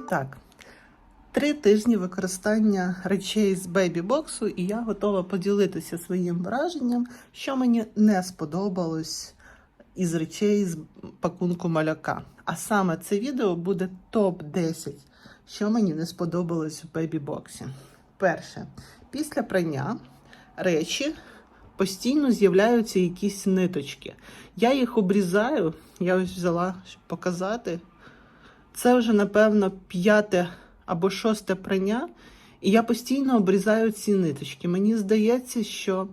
І так, три тижні використання речей з бейбі-боксу, і я готова поділитися своїм враженням, що мені не сподобалось із речей з пакунку маляка. А саме це відео буде топ-10, що мені не сподобалось в бейбі-боксі. Перше, після прання речі постійно з'являються якісь ниточки. Я їх обрізаю, я ось взяла, щоб показати. Це вже, напевно, п'яте або шосте прання, і я постійно обрізаю ці ниточки. Мені здається, що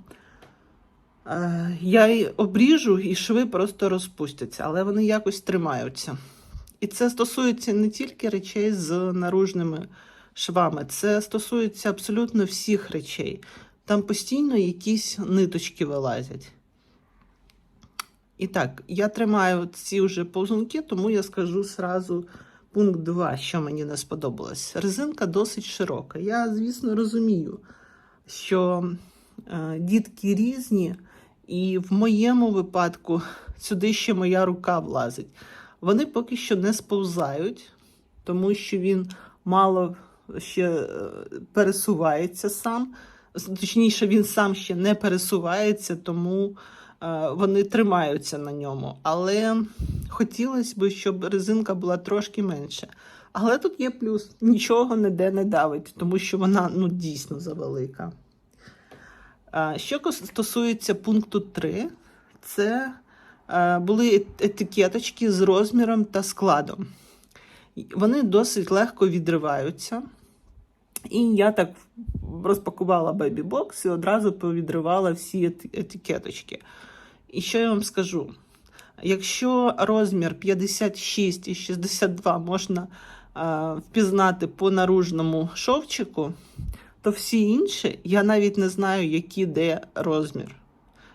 е, я й обріжу і шви просто розпустяться, але вони якось тримаються. І це стосується не тільки речей з наружними швами, це стосується абсолютно всіх речей. Там постійно якісь ниточки вилазять. І так, я тримаю ці вже повзунки, тому я скажу сразу пункт 2, що мені не сподобалось. Резинка досить широка. Я, звісно, розумію, що е, дітки різні, і в моєму випадку сюди ще моя рука влазить. Вони поки що не сповзають, тому що він мало ще е, пересувається сам. Точніше, він сам ще не пересувається, тому е, вони тримаються на ньому. Але хотілося б, щоб резинка була трошки менше. Але тут є плюс: нічого ніде не давить, тому що вона ну, дійсно завелика. Що стосується пункту 3, це були етикеточки з розміром та складом. Вони досить легко відриваються. І я так розпакувала бейбі-бокс і одразу повідривала всі етикеточки. І що я вам скажу? Якщо розмір 56 і 62 можна е, впізнати по наружному шовчику, то всі інші я навіть не знаю, який де розмір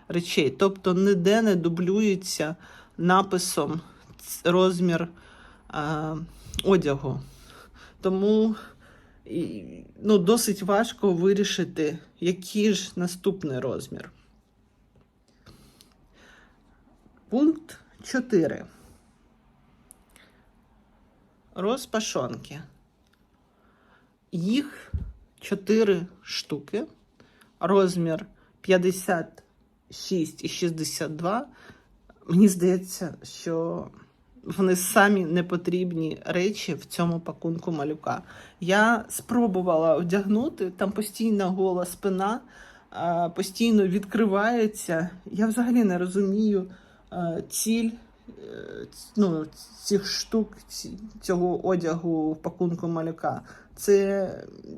речей. Тобто ніде не дублюється написом розмір е, одягу. Тому ну, досить важко вирішити, який ж наступний розмір. Пункт 4. Розпашонки. Їх 4 штуки. Розмір 56 і 62. Мені здається, що вони самі непотрібні речі в цьому пакунку малюка. Я спробувала одягнути, там постійно гола спина, постійно відкривається. Я взагалі не розумію ціль е, ну, цих штук, цього одягу в пакунку малюка. Це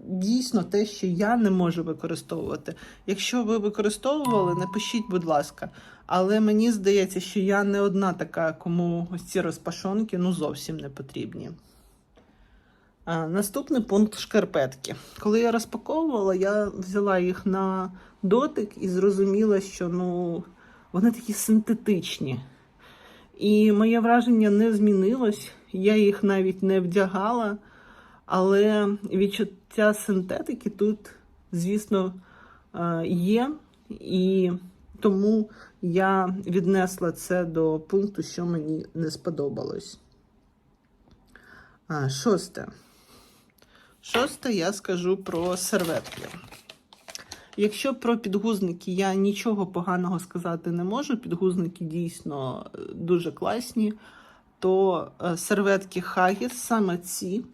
дійсно те, що я не можу використовувати. Якщо ви використовували, напишіть, будь ласка. Але мені здається, що я не одна така, кому ось ці розпашонки ну зовсім не потрібні. А, наступний пункт шкарпетки. Коли я розпаковувала, я взяла їх на дотик і зрозуміла, що ну, вони такі синтетичні. І моє враження не змінилось. Я їх навіть не вдягала, але відчуття синтетики тут, звісно, е, є. І тому я віднесла це до пункту, що мені не сподобалось. Шосте. Шосте я скажу про серветки. Якщо про підгузники я нічого поганого сказати не можу, підгузники дійсно е, дуже класні, то е, серветки Haggis, саме ці,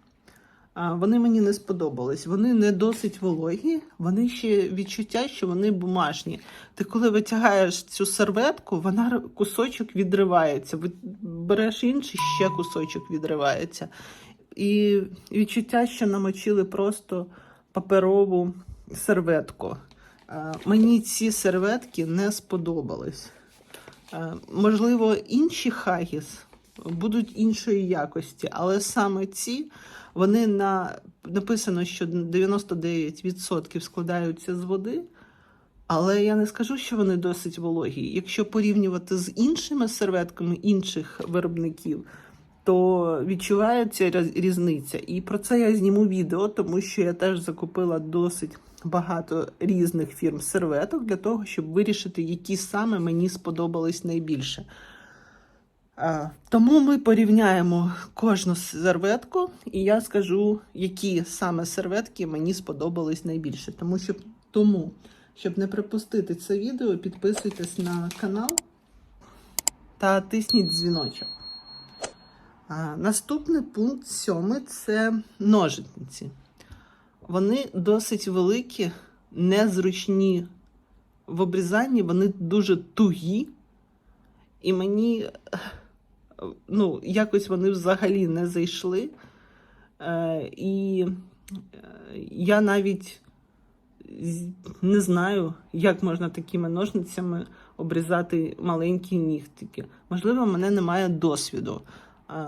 вони мені не сподобались. Вони не досить вологі, вони ще відчуття, що вони бумажні. Ти коли витягаєш цю серветку, вона кусочок відривається. Береш інший, ще кусочок відривається. І відчуття, що намочили просто паперову серветку. Е, Мені ці серветки не сподобались. Е, Можливо, інші хагіс будуть іншої якості, але саме ці вони на написано, що 99% складаються з води. Але я не скажу, що вони досить вологі. Якщо порівнювати з іншими серветками інших виробників, то відчувається різниця. І про це я зніму відео, тому що я теж закупила досить багато різних фірм серветок для того, щоб вирішити, які саме мені сподобались найбільше. Тому ми порівняємо кожну серветку, і я скажу, які саме серветки мені сподобались найбільше. Тому щоб, тому, щоб не пропустити це відео, підписуйтесь на канал та тисніть дзвіночок. Наступний пункт сьомий це ножиці. Вони досить великі, незручні в обрізанні, вони дуже тугі. І мені ну, якось вони взагалі не зайшли. Е, і е, я навіть не знаю, як можна такими ножницями обрізати маленькі нігтики. Можливо, в мене немає досвіду.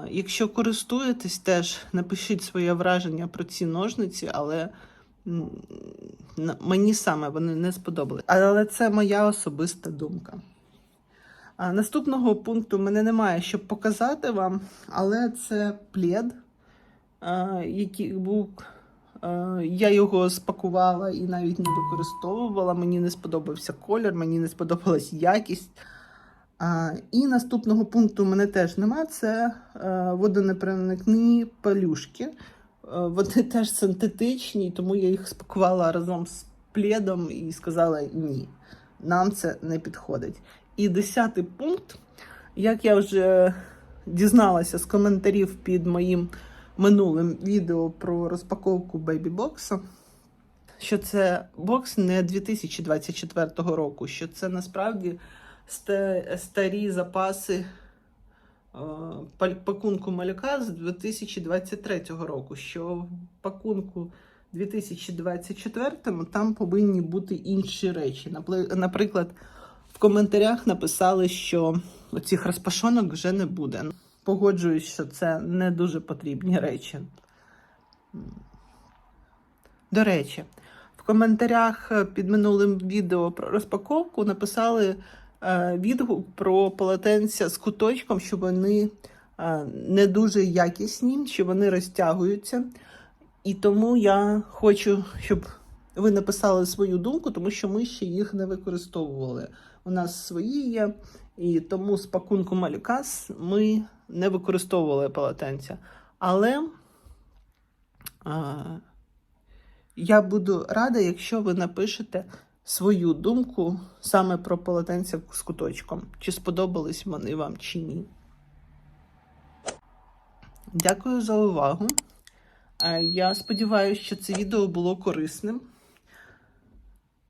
Якщо користуєтесь, теж напишіть своє враження про ці ножниці, але мені саме вони не сподобались. Але це моя особиста думка. Наступного пункту мене немає, щоб показати вам, але це плед, який був. Я його спакувала і навіть не використовувала. Мені не сподобався колір, мені не сподобалась якість. І наступного пункту в мене теж нема. Це е, водонепроникні пелюшки. Е, вони теж синтетичні, тому я їх спакувала разом з пледом і сказала ні, нам це не підходить. І десятий пункт, як я вже дізналася з коментарів під моїм минулим відео про розпаковку бейбі-бокса, що це бокс не 2024 року, що це насправді старі запаси пакунку малюка з 2023 року, що в пакунку 2024 там повинні бути інші речі. Наприклад, в коментарях написали, що цих розпашонок вже не буде. Погоджуюсь, що це не дуже потрібні речі. До речі, в коментарях під минулим відео про розпаковку написали відгук про полотенця з куточком, що вони е, не дуже якісні, що вони розтягуються. І тому я хочу, щоб ви написали свою думку, тому що ми ще їх не використовували. У нас свої є, і тому з пакунку Малюкас ми не використовували полотенця. Але а, я буду рада, якщо ви напишете свою думку саме про полотенця з куточком. Чи сподобались вони вам чи ні. Дякую за увагу. Е, Я сподіваюся, що це відео було корисним.